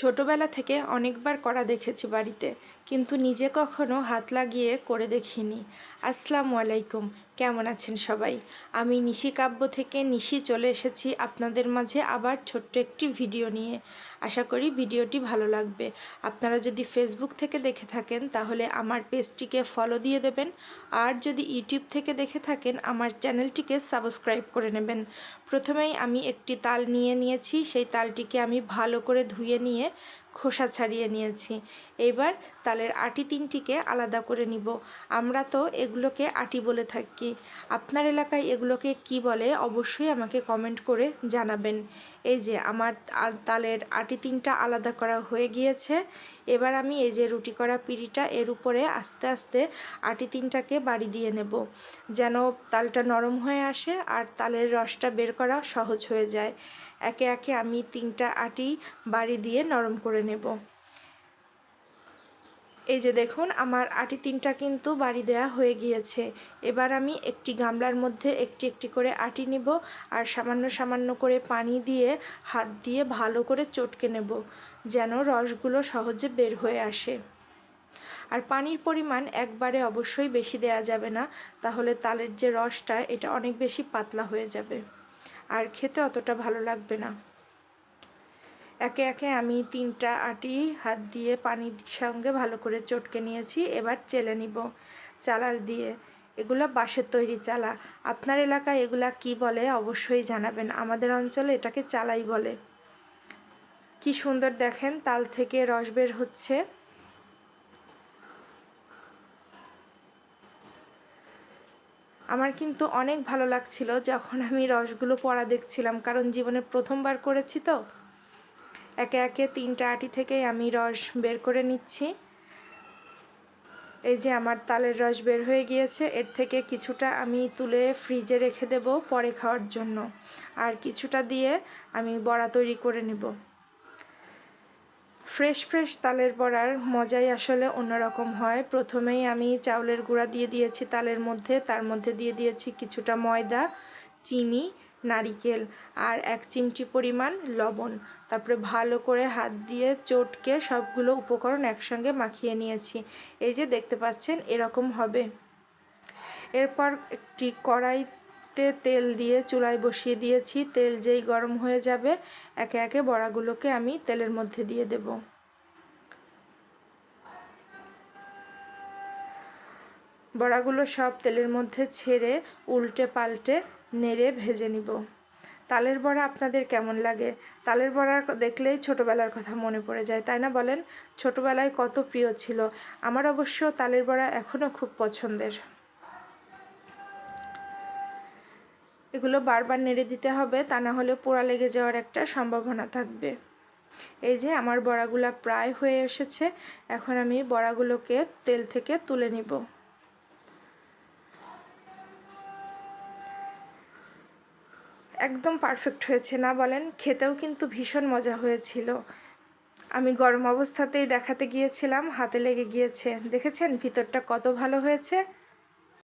ছোটবেলা থেকে অনেকবার করা দেখেছি বাড়িতে, কিন্তু নিজে কখনো হাত লাগিয়ে করে দেখিনি। আসসালামু আলাইকুম, কেমন আছেন সবাই? আমি নিশি কাব্য থেকে নিশি চলে এসেছি আপনাদের মাঝে আবার ছোট্ট একটি ভিডিও নিয়ে। আশা করি ভিডিওটি ভালো লাগবে। আপনারা যদি ফেসবুক থেকে দেখে থাকেন, তাহলে আমার পেজটিকে ফলো দিয়ে দেবেন। আর যদি ইউটিউব থেকে দেখে থাকেন, আমার চ্যানেলটিকে সাবস্ক্রাইব করে নেবেন। প্রথমেই আমি একটি তাল নিয়ে নিয়েছি সেই তালটিকে আমি ভালো করে ধুয়ে নিয়ে খোসা ছাড়িয়ে নিয়েছি। এবার তালের আটি তিনটিকে আলাদা করে নিব। আমরা তো এগুলোকে আটি বলে থাকি। আপনার এলাকায় এগুলোকে কি বলে অবশ্যই আমাকে কমেন্ট করে জানাবেন। এই যে আমার তালের আটি তিনটা আলাদা করা হয়ে গিয়েছে। এবার আমি এই যে রুটি করা পিড়িটা, এর উপরে আস্তে আস্তে আটি তিনটাকে বাড়ি দিয়ে নেব। যেন তালটা নরম হয়ে আসে আর তালের রসটা বের করা সহজ হয়ে যায়। একে একে আমি তিনটা আটি বাড়ি দিয়ে নরম করে নেব। এই যে দেখুন, আমার আটি তিনটা কিন্তু বাড়ি দেয়া হয়ে গিয়েছে। এবার আমি একটি গামলার মধ্যে একটি একটি করে আটি নিব আর সামান্য সামান্য করে পানি দিয়ে হাত দিয়ে ভালো করে চটকে নেব, যেন রসগুলো সহজে বের হয়ে আসে। আর পানির পরিমাণ একবারে অবশ্যই বেশি দেয়া যাবে না, তাহলে তালের যে রসটা, এটা অনেক বেশি পাতলা হয়ে যাবে। আর খেতে অতটা ভালো লাগবে না। একে একে আমি তিনটা আটি হাত দিয়ে পানির সঙ্গে ভালো করে চটকে নিয়েছি, এবার চেলে নিব চালার দিয়ে। এগুলো বাঁশের তৈরি চালা। আপনার এলাকায় এগুলা কি বলে অবশ্যই জানাবেন। আমাদের অঞ্চলে এটাকে চালাই বলে। কি সুন্দর দেখেন, তাল থেকে রস বের হচ্ছে। আমার কিন্তু অনেক ভালো লাগছিল যখন আমি রসগুলো পড়া দেখছিলাম, কারণ জীবনে প্রথমবার করেছি তো। একে একে তিনটা আটি থেকে আমি রস বের করে নিচ্ছি। এই যে আমার তালের রস বের হয়ে গিয়েছে, এর থেকে কিছুটা আমি তুলে ফ্রিজে রেখে দেব পরে খাওয়ার জন্য। আর কিছুটা দিয়ে আমি বড়া তৈরি করে নেব। ফ্রেশ ফ্রেশ তালের বড়ার মজাই আসলে অন্যরকম হয়। প্রথমেই আমি চাউলের গুঁড়া দিয়ে দিয়েছি তালের মধ্যে। তার মধ্যে দিয়ে দিয়েছি কিছুটা ময়দা, চিনি, নারিকেল আর এক চিমটি পরিমাণ লবণ। তারপরে ভালো করে হাত দিয়ে চটকে সবগুলো উপকরণ একসঙ্গে মাখিয়ে নিয়েছি। এই যে দেখতে পাচ্ছেন, এরকম হবে। এরপর একটি কড়াইতে তেল দিয়ে চুলায় বসিয়ে দিয়েছি। তেল যেই গরম হয়ে যাবে, একে একে বড়াগুলোকে আমি তেলের মধ্যে দিয়ে দেব। বড়াগুলো সব তেলের মধ্যে ছেড়ে উল্টে পাল্টে নেড়ে ভেজে নিব। তালের বড়া আপনাদের কেমন লাগে? তালের বড়া দেখলেই ছোটোবেলার কথা মনে পড়ে যায়, তাই না বলেন? ছোটোবেলায় কত প্রিয় ছিল। আমার অবশ্য তালের বড়া এখনও খুব পছন্দের। এগুলো বারবার নেড়ে দিতে হবে, তা না হলে পোড়া লেগে যাওয়ার একটা সম্ভাবনা থাকবে। এই যে আমার বড়াগুলো প্রায় হয়ে এসেছে, এখন আমি বড়াগুলোকে তেল থেকে তুলে নিব। একদম পারফেক্ট হয়েছে, না বলেন? খেতেও কিন্তু ভীষণ মজা হয়েছিল। আমি গরম অবস্থাতেই দেখাতে গিয়েছিলাম, হাতে লেগে গিয়েছে। দেখেছেন ভিতরটা কত ভালো হয়েছে?